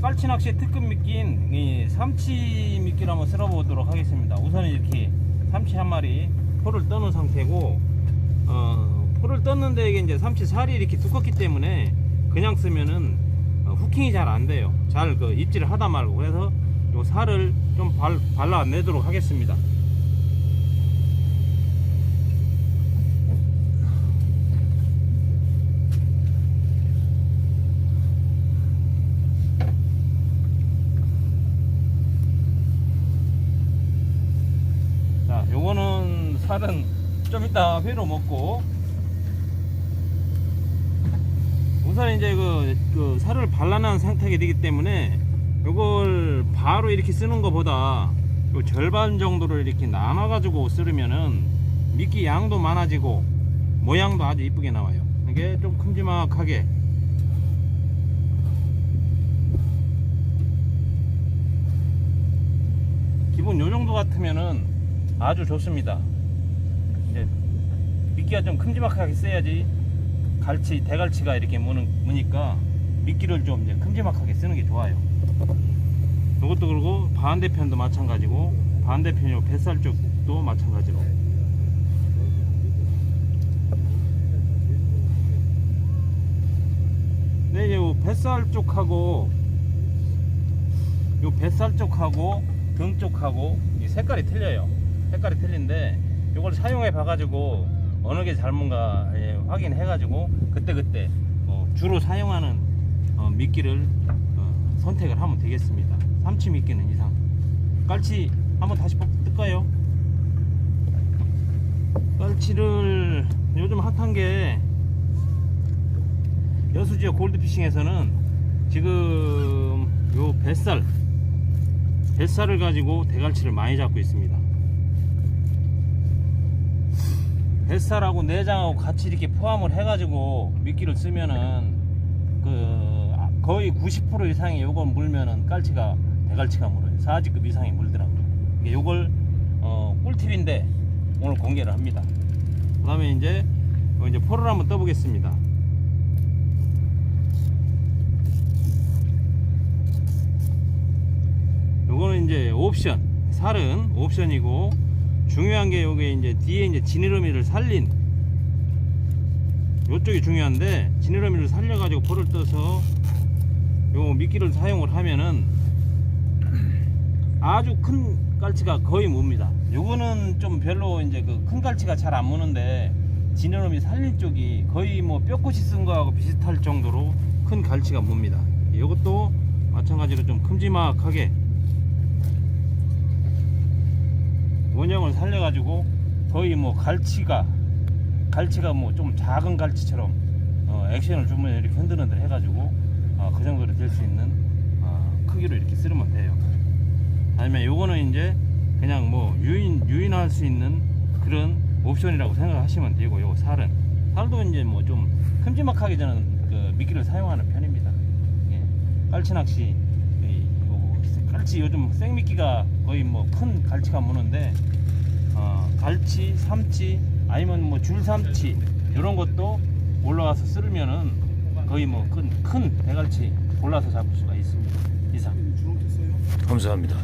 깔치 낚시 특급 미끼인 이 삼치 미끼를 한번 쓸어보도록 하겠습니다. 우선 이렇게 삼치 한 마리 포를 떠놓은 상태고 어, 포를 떴는데 이게 이제 삼치 살이 이렇게 두껍기 때문에 그냥 쓰면은 어, 후킹이 잘 안 돼요. 잘 그 입질을 하다 말고 그래서 요 살을 좀 발, 발라내도록 하겠습니다. 자, 요거는 살은 좀 이따 회로 먹고. 우선 이제 그, 그 살을 발라놓은 상태가 되기 때문에 요걸 바로 이렇게 쓰는 것보다 요 절반 정도를 이렇게 나눠 가지고 쓰려면은 미끼 양도 많아지고 모양도 아주 이쁘게 나와요. 이게 좀 큼지막하게. 기본 요 정도 같으면은 아주 좋습니다 이제 미끼가 좀 큼지막하게 써야지 갈치 대갈치가 이렇게 무는 무니까 미끼를 좀 이제 큼지막하게 쓰는 게 좋아요. 이것도 그러고 반대편도 마찬가지고 반대편 요 뱃살 쪽도 마찬가지로. 네, 요 뱃살 쪽하고 요 뱃살 쪽하고 등 쪽하고 이 색깔이 틀려요. 색깔이 틀린데 이걸 사용해 봐가지고 어느 게 잘못가 예, 확인해가지고 그때 그때 어, 주로 사용하는 어, 미끼를 어, 선택을 하면 되겠습니다. 삼치 미끼는 이상. 깔치 한번 다시 볶- 뜰까요? 깔치를 요즘 핫한 게 여수 지역 골드피싱에서는 지금 요 뱃살 뱃살을 가지고 대갈치를 많이 잡고 있습니다. 뱃살하고 내장하고 같이 이렇게 포함을 해가지고 미끼를 쓰면은 그 거의 90% 이상이 요걸 물면은 깔치가 대갈치가 물어요. 4지급 이상이 물더라고요. 요걸 어, 꿀팁인데 오늘 공개를 합니다. 그 다음에 이제 요 이제 포를 한번 떠보겠습니다. 요거는 이제 옵션 살은 옵션이고 중요한 게 요게 이제 뒤에 이제 지느러미를 살린 요쪽이 중요한데 지느러미를 살려 가지고 포를 떠서 요 미끼를 사용을 하면은 아주 큰 깔치가 거의 뭡니다. 요거는 좀 별로 이제 그 큰 깔치가 잘 안 무는데 지느러미 살린 쪽이 거의 뭐 뼈꽃이 쓴 거하고 비슷할 정도로 큰 갈치가 뭡니다. 요것도 마찬가지로 좀 큼지막하게 원형을 살려가지고 거의 뭐 갈치가 갈치가 뭐 좀 작은 갈치처럼 어, 액션을 주면 이렇게 흔들흔들 해가지고 어, 그 정도로 될 수 있는 어, 크기로 이렇게 쓰면 돼요. 아니면 요거는 이제 그냥 뭐 유인 유인할 수 있는 그런 옵션이라고 생각하시면 되고 요 살은 살도 이제 뭐 좀 큼지막하게 저는 그 미끼를 사용하는 편입니다. 예. 깔치 낚시 갈치 요즘 생미끼가 거의 뭐 큰 갈치가 무는데 어, 갈치, 삼치 아니면 뭐 줄삼치 이런 것도 올라와서 쓸면은 거의 뭐 큰 큰 대갈치 골라서 잡을 수가 있습니다. 이상. 감사합니다.